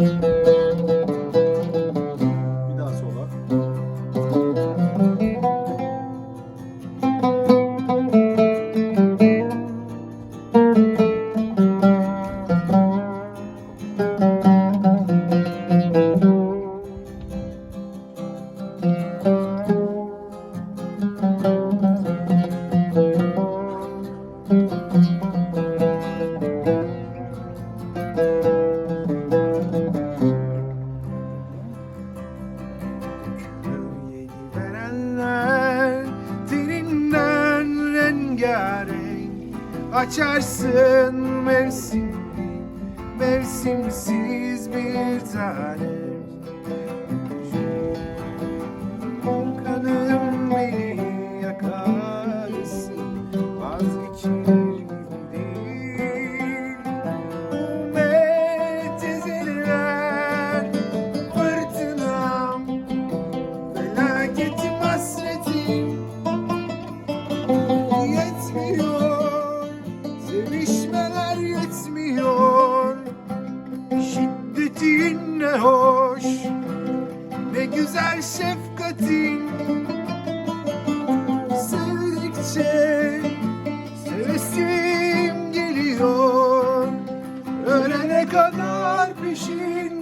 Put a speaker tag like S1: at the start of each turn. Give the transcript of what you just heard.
S1: Bir daha sola. You. Açarsın mevsim Mevsimsiz bir tanem Şiddetin ne hoş. Ne güzel şefkatin Sevdikçe Sevesim geliyor. Ölene kadar peşin